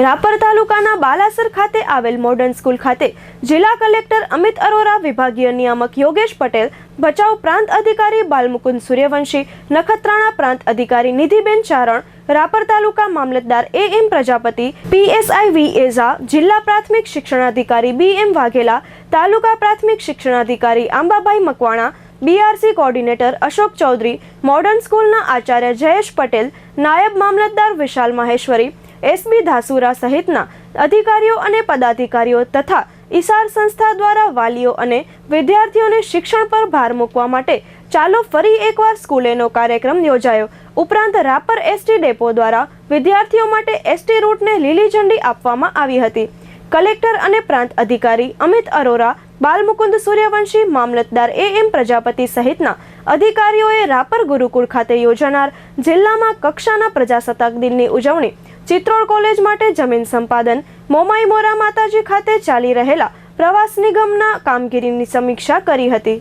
રાપર તાલુકાના બાલાસર ખાતે આવેલ મોડર્ન સ્કૂલ ખાતે જિલ્લા કલેક્ટર અમિત અરોરા, વિભાગીય નિયામક યોગેશ પટેલ, ભચાઉ પ્રાંત અધિકારી બાલમુકુંદ સૂર્યવંશી, નખત્રાણા પ્રાંત અધિકારી નિધિબેન ચારણ, રાપર તાલુકા મામલતદાર A M Prajapati, PSI V Eza, જિલ્લા પ્રાથમિક શિક્ષણાધિકારી બી એમ વાઘેલા, તાલુકા પ્રાથમિક શિક્ષણાધિકારી Ambabhai Makwana, BRC coordinator Ashok Chaudhary modern સ્કૂલના આચાર્ય જયેશ પટેલ, નાયબ મામલતદાર વિશાલ માહેશ્વરી એસબી ધાસુરા સહિતના અધિકારીઓ અને પદાધિકારીઓ તથા ઇસાર સંસ્થા દ્વારા વાલીઓ અને વિદ્યાર્થીઓને શિક્ષણ પર ભાર મૂકવા માટે ચાલો ફરી એકવાર સ્કૂલેનો કાર્યક્રમ યોજાયો. ઉપરાંત રાપર એસટી ડેપો દ્વારા વિદ્યાર્થીઓ માટે એસટી રૂટને લીલી ઝંડી આપવામાં આવી હતી. કલેક્ટર અને પ્રાંત અધિકારી અમિત અરોરા, બાલમુકુંદ સૂર્યવંશી, મામલતદાર એ એમ પ્રજાપતિ સહિતના અધિકારીઓએ રાપર ગુરુકુળ ખાતે યોજાનાર જિલ્લામાં કક્ષાના પ્રજાસત્તાક દિનની ઉજવણી ચિત્રોડ કોલેજ માટે જમીન સંપાદન, મોમાઈ મોરા માતાજી ખાતે ચાલી રહેલા પ્રવાસ નિગમના કામગીરીની સમીક્ષા કરી હતી.